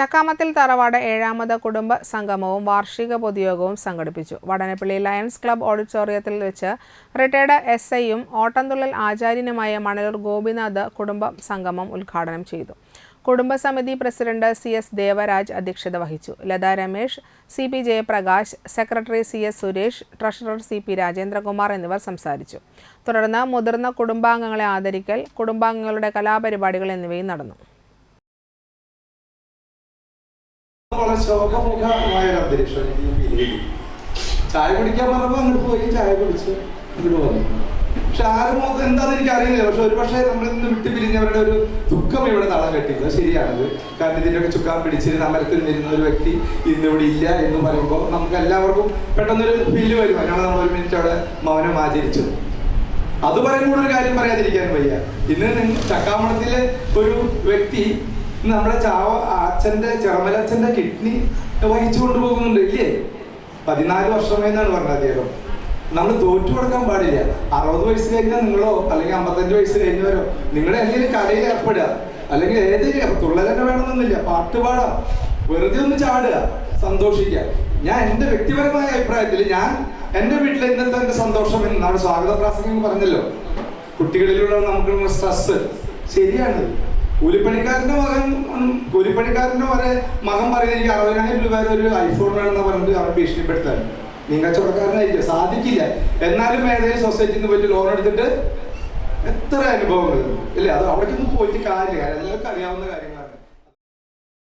ചക്കാമത്തിൽ തറവാട് ഏഴാമത് കുടുംബ സംഗമവും വാർഷിക പൊതുയോഗവും സംഘടിപ്പിച്ചു. വടനപ്പള്ളി ലയൺസ് ക്ലബ് ഓഡിറ്റോറിയത്തിൽ വെച്ച് റിട്ടയർഡ് എസ് ഐയും ഓട്ടംതുള്ളൽ ആചാര്യനുമായ മണലൂർ ഗോപിനാഥ് കുടുംബ സംഗമം ഉദ്ഘാടനം ചെയ്തു. കുടുംബസമിതി പ്രസിഡന്റ് സി എസ് ദേവരാജ് അധ്യക്ഷത വഹിച്ചു. Latha Ramesh C P Jayaprakash secretary C S Suresh treasurer C P Rajendrakumar എന്നിവർ സംസാരിച്ചു. തുടർന്ന് മുതിർന്ന കുടുംബാംഗങ്ങളെ ആദരിക്കൽ കുടുംബാംഗങ്ങളുടെ കലാപരിപാടികൾ എന്നിവയും നടന്നു. വളരെ ശോകമുഖമായ ഒരു അന്തരീക്ഷം. ചായ കുടിക്കാൻ പറഞ്ഞപ്പോ അങ്ങോട്ട് പോയി ചായ കുടിച്ച് ഇങ്ങോട്ട് വന്നു. പക്ഷെ ആരും എന്താന്ന് എനിക്ക് അറിയില്ല പക്ഷെ ഒരു പക്ഷേ നമ്മൾ ഇന്ന് വിട്ടു പിരിഞ്ഞവരുടെ ഒരു ദുഃഖം ഇവിടെ തളം കെട്ടിയത്. ശരിയാണത്. കാരണം ഇതിന്റെയൊക്കെ ചുക്കാൻ പിടിച്ചിരുന്ന അമരത്തിൽ നിന്നിരുന്ന ഒരു വ്യക്തി ഇന്ന് ഇവിടെ ഇല്ല എന്ന് പറയുമ്പോൾ നമുക്ക് എല്ലാവർക്കും പെട്ടെന്നൊരു ഫീൽ വരും. അതിനാണ് നമ്മൾ ഒരു മിനിറ്റ് അവിടെ മൗനം ആചരിച്ചത്. അത് പറയുമ്പോൾ ഒരു കാര്യം പറയാതിരിക്കാൻ വയ്യ. ഇന്ന് ചക്കാമണത്തിലെ ഒരു വ്യക്തി നമ്മുടെ ചാവ അച്ഛന്റെ ചെറമലച്ഛന്റെ കിഡ്നി വഹിച്ചു കൊണ്ടുപോകുന്നുണ്ട് ഇല്ലേ? പതിനാല് വർഷമേന്നാണ് പറഞ്ഞത് അദ്ദേഹം. നമ്മൾ തോറ്റു കൊടുക്കാൻ പാടില്ല. അറുപത് വയസ്സ് കഴിഞ്ഞാൽ നിങ്ങളോ അല്ലെങ്കിൽ അമ്പത്തഞ്ച് വയസ്സ് കഴിഞ്ഞവരോ നിങ്ങളുടെ എന്തെങ്കിലും കലയിൽ ഏർപ്പെടുക. അല്ലെങ്കിൽ ഏത് തുള്ളൽ തന്നെ വേണമെന്നൊന്നുമില്ല. പാട്ട് പാടാം വെറുതെ ഒന്ന് ചാടുക. സന്തോഷിക്കുക. ഞാൻ എന്റെ വ്യക്തിപരമായ അഭിപ്രായത്തിൽ ഞാൻ എന്റെ വീട്ടിൽ ഇന്നത്തെ എന്റെ സന്തോഷം എന്ന് നമ്മുടെ സ്വാഗത പ്രാസംഗം പറഞ്ഞല്ലോ. കുട്ടികളിലൂടെ നമുക്ക് സ്ട്രെസ് ശരിയാണ്. കൂലിപ്പണിക്കാരന്റെ മകൻ കൂലിപ്പണിക്കാരന്റെ വരെ മകൻ പറയുന്നത് എനിക്ക് അറുപതിനായിരം രൂപ ഒരു ഐഫോൺ വേണമെന്ന് പറഞ്ഞിട്ട് അവൻ ഭീഷണിപ്പെടുത്താൻ. നിങ്ങൾ കച്ചവടക്കാരനായിരിക്കും സാധിക്കില്ല. എന്നാലും ഏതെങ്കിലും സൊസൈറ്റിയിൽ നിന്ന് പോയിട്ട് ലോൺ എടുത്തിട്ട് എത്ര അനുഭവങ്ങൾ. ഇല്ല? അത് അവിടേക്കൊന്നും പോയിട്ട് കാര്യമില്ല. എല്ലാവർക്കും അറിയാവുന്ന കാര്യങ്ങളാണ്.